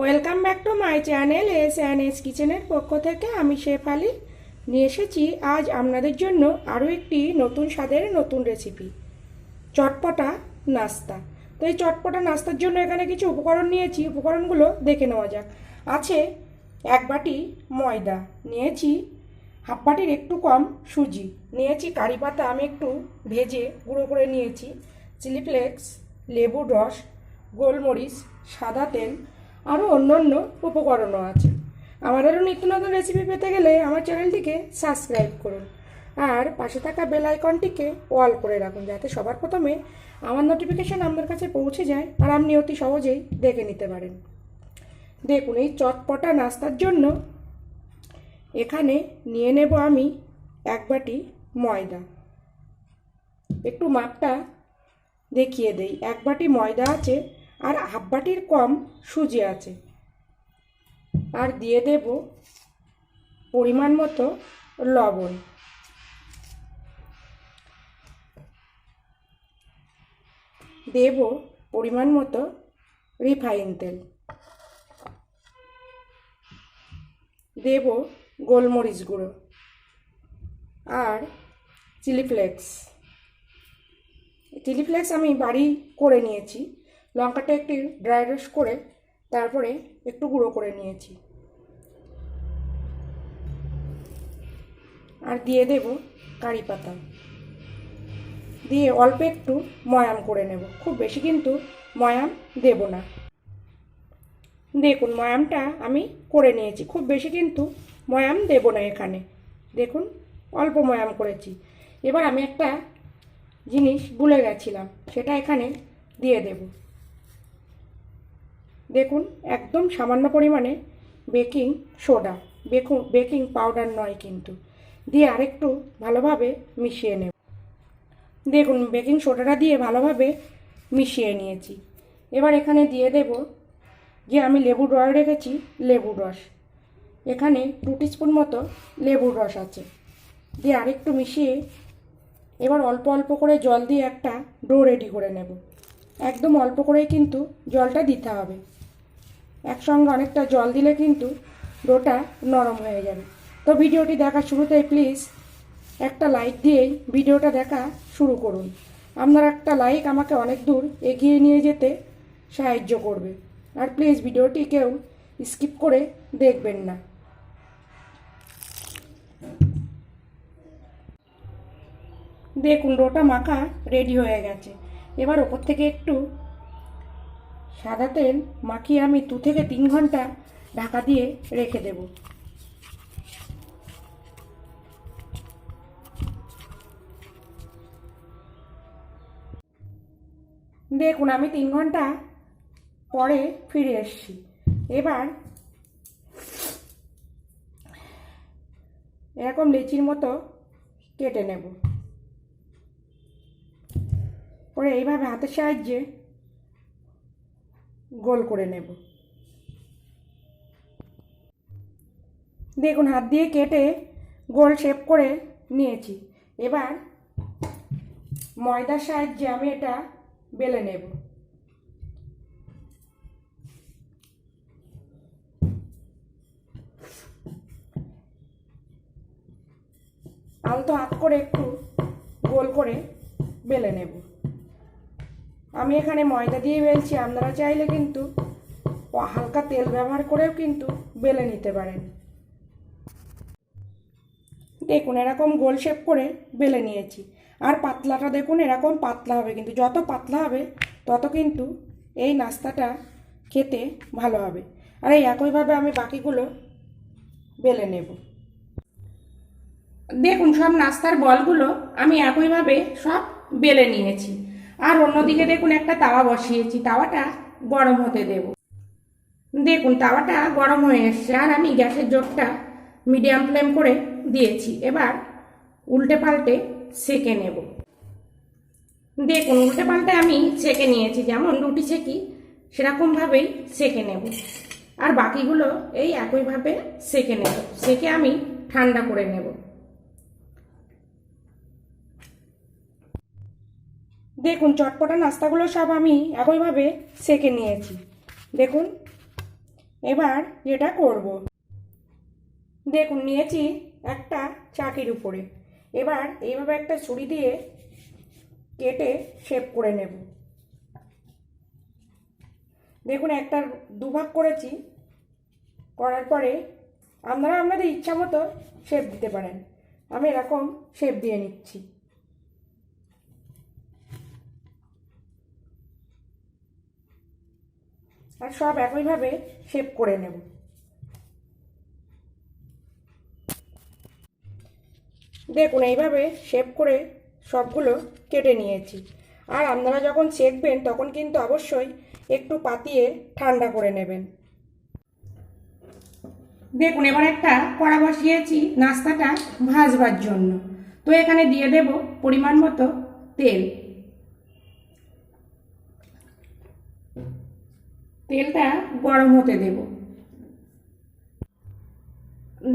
Welcome back to my channel S and S কিচেনের পক্ষ থেকে আমি শেফ আলি। নিয়ে এসেছি আজ আপনাদের জন্য আরও একটি নতুন স্বাদের নতুন রেসিপি চটপটা নাস্তা। তো এই চটপটা নাস্তার জন্য এখানে কিছু উপকরণ নিয়েছি, উপকরণগুলো দেখে নেওয়া যাক। আছে এক বাটি ময়দা, নিয়েছি হাফ বাটির একটু কম সুজি, নিয়েছি কারি পাতা আমি একটু ভেজে গুঁড়ো করে নিয়েছি, চিলি ফ্লেক্স, লেবুর রস, গোলমরিচ, সাদা তেল আরও অন্য অন্য উপকরণও আছে। আমার আরও নিত্য নতুন রেসিপি পেতে গেলে আমার চ্যানেলটিকে সাবস্ক্রাইব করুন। আর পাশে থাকা বেল আইকনটিকে অল করে রাখুন যাতে সবার প্রথমে আমার নোটিফিকেশান আপনার কাছে পৌঁছে যায় আর আপনি অতি সহজেই দেখে নিতে পারেন। দেখুন, এই চটপটা নাস্তার জন্য এখানে নিয়ে নেব আমি এক বাটি ময়দা। একটু মাপটা দেখিয়ে দেই। এক বাটি ময়দা আছে আর হাফ বাটির কম সুজি আছে। আর দিয়ে দেব পরিমাণ মতো লবণ। দেব পরিমাণ মতো রিফাইন তেল। দেব গোলমরিচ গুঁড়ো আর চিলি ফ্লেক্স। চিলি ফ্লেক্স আমি বাড়ি করে নিয়েছি। লঙ্কাটা একটু ড্রাই রোস্ট করে তারপরে একটু গুঁড়ো করে নিয়েছি। আর দিয়ে দেব কারি পাতা। দিয়ে অল্প একটু ময়াম করে নেব। খুব বেশি কিন্তু ময়াম দেব না। দেখুন, ময়ামটা আমি করে নিয়েছি। খুব বেশি কিন্তু ময়াম দেব না এখানে। দেখুন, অল্প ময়াম করেছি। এবার আমি একটা জিনিস ভুলে গেছিলাম, সেটা এখানে দিয়ে দেব। দেখুন, একদম সামান্য পরিমাণে বেকিং সোডা। বেকুন বেকিং পাউডার নয় কিন্তু। দিয়ে আরেকটু ভালোভাবে মিশিয়ে নেব। দেখুন, বেকিং সোডাটা দিয়ে ভালোভাবে মিশিয়ে নিয়েছি। এবার এখানে দিয়ে দেব যে আমি লেবুর রস রেখেছি, লেবুর রস। এখানে টু স্পুন মতো লেবুর রস আছে। দিয়ে আরেকটু মিশিয়ে এবার অল্প অল্প করে জল দিয়ে একটা ডো রেডি করে নেব। একদম অল্প করেই কিন্তু জলটা দিতে হবে। একসঙ্গে অনেকটা জল দিলে কিন্তু ডোটা নরম হয়ে যাবে। তো ভিডিওটি দেখার শুরুতেই প্লিজ একটা লাইক দিয়েই ভিডিওটা দেখা শুরু করুন। আপনার একটা লাইক আমাকে অনেক দূর এগিয়ে নিয়ে যেতে সাহায্য করবে। আর প্লিজ ভিডিওটি কেউ স্কিপ করে দেখবেন না। দেখুন, ডোটা মাখা রেডি হয়ে গেছে। এবার ওপর থেকে একটু সাদা তেল মাখিয়ে আমি দু থেকে তিন ঘণ্টা ঢাকা দিয়ে রেখে দেব। দেখুন, আমি তিন ঘণ্টা পরে ফিরে এসেছি। এবার এরকম লিচির মতো কেটে নেব। পরে এইভাবে হাতের সাহায্যে গোল করে নেব। দেখুন, হাত দিয়ে কেটে গোল শেপ করে নিয়েছি। এবার ময়দার সাহায্যে আমি এটা বেলে নেব। আলতো হাত করে একটু গোল করে বেলে নেব। আমি এখানে ময়দা দিয়ে বেলছি, আপনারা চাইলে কিন্তু হালকা তেল ব্যবহার করেও কিন্তু বেলে নিতে পারেন। দেখুন, এরকম গোল শেপ করে বেলে নিয়েছি। আর পাতলাটা দেখুন, এরকম পাতলা হবে কিন্তু, যত পাতলা হবে, তত কিন্তু এই নাস্তাটা খেতে ভালো হবে। আর এই একইভাবে আমি বাকিগুলো বেলে নেব। দেখুন, সব নাস্তার বলগুলো আমি একইভাবে সব বেলে নিয়েছি। আর অন্যদিকে দেখুন একটা তাওয়া বসিয়েছি, তাওয়াটা গরম হতে দেব। দেখুন, তাওয়াটা গরম হয়ে এসছে, আর আমি গ্যাসের জোরটা মিডিয়াম ফ্লেম করে দিয়েছি। এবার উল্টে পাল্টে সেকে নেব। দেখুন, উল্টে পাল্টে আমি সেকে নিয়েছি, যেমন রুটি সেকি সেরকমভাবেই সেকে নেব। আর বাকিগুলো এই একইভাবে সেকে নেব, সেকে আমি ঠান্ডা করে নেব। দেখুন, চটপটা নাস্তাগুলো সব আমি একইভাবে সেকে নিয়েছি। দেখুন, এবার যেটা করব। দেখুন, নিয়েছি একটা চাকির উপরে। এবার এইভাবে একটা ছুরি দিয়ে কেটে শেপ করে নেব। দেখুন, একটা দুভাগ করেছি। করার পরে আপনারা আপনাদের ইচ্ছা মতো শেপ দিতে পারেন। আমি এরকম শেপ দিয়ে নিচ্ছি। আর সব একইভাবে শেপ করে নেব। দেখুন, এইভাবে শেপ করে সবগুলো কেটে নিয়েছি। আর আপনারা যখন সেঁকবেন তখন কিন্তু অবশ্যই একটু পাতিয়ে ঠান্ডা করে নেবেন। দেখুন, এবার একটা কড়া বসিয়েছি নাস্তাটা ভাজবার জন্য। তো এখানে দিয়ে দেব পরিমাণ মতো তেল। তেলটা গরম হতে দেব।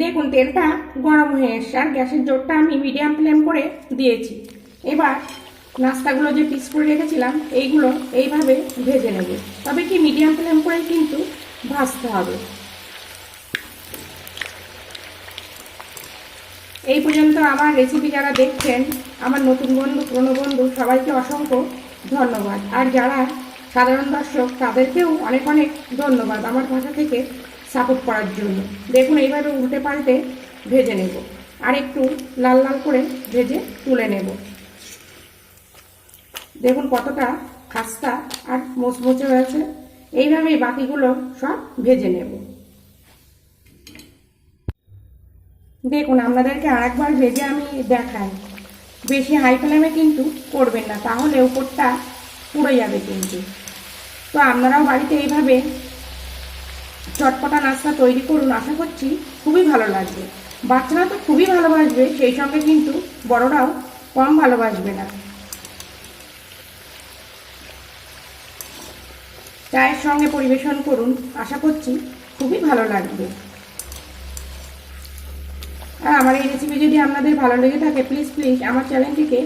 দেখুন, তেলটা গরম হয়ে এসছে আর গ্যাসের জোরটা আমি মিডিয়াম ফ্লেম করে দিয়েছি। এবার নাস্তাগুলো যে পিস করে রেখেছিলাম, এইগুলো এইভাবে ভেজে নেব। তবে কি মিডিয়াম ফ্লেম করে কিন্তু ভাজতে হবে। এই পর্যন্ত আমার রেসিপি যারা দেখছেন, আমার নতুন বন্ধু, পুরনো বন্ধু, সবাইকে অসংখ্য ধন্যবাদ। আর যারা সাধারণ দর্শক, তাদেরকেও অনেক অনেক ধন্যবাদ আমার ভাষা থেকে সাপোর্ট করার জন্য। দেখুন, এইভাবে উল্টে পাল্টে ভেজে নেব। আর একটু লাল লাল করে ভেজে তুলে নেব। দেখুন কতটা খাস্তা আর মোচমোচে হয়েছে। এইভাবেই বাকিগুলো সব ভেজে নেব। দেখুন, আপনাদেরকে আরেকবার ভেজে আমি দেখাই। বেশি হাই ফ্লেমে কিন্তু করবেন না, তাহলে উপরটা পুড়ে যাবে কিন্তু। তো আপনারাও বাড়িতে এইভাবে চটপটা নাস্তা তৈরি করুন, আশা করছি খুবই ভালো লাগবে। বাচ্চারা তো খুবই ভালোবাসবে, সেই সঙ্গে কিন্তু বড়রাও কম ভালোবাসবে না। চায়ের সঙ্গে পরিবেশন করুন, আশা করছি খুবই ভালো লাগবে। আর আমার এই রেসিপি যদি আপনাদের ভালো লেগে থাকে প্লিজ প্লিজ আমার চ্যানেলটিকে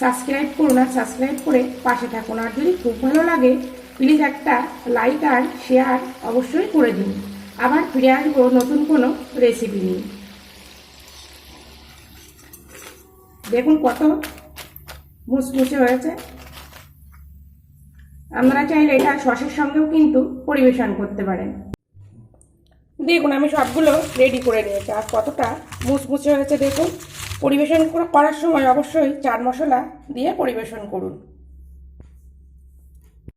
সাবস্ক্রাইব করুন আর সাবস্ক্রাইব করে পাশে থাকুন। আর যদি খুব ভালো লাগে প্লিজ একটা লাইক আর শেয়ার অবশ্যই করে দিন। আবার ফিরে আসব নতুন কোনো রেসিপি নিয়ে। দেখুন কত মুচমুচে হয়েছে। আপনারা চাইলে এটা সসের সঙ্গেও কিন্তু পরিবেশন করতে পারেন। দেখুন, আমি সবগুলো রেডি করে নিয়েছি। আর কতটা মুচমুচে হয়েছে দেখুন। পরিবেশন করার সময় অবশ্যই চাট মশলা দিয়ে পরিবেশন করুন।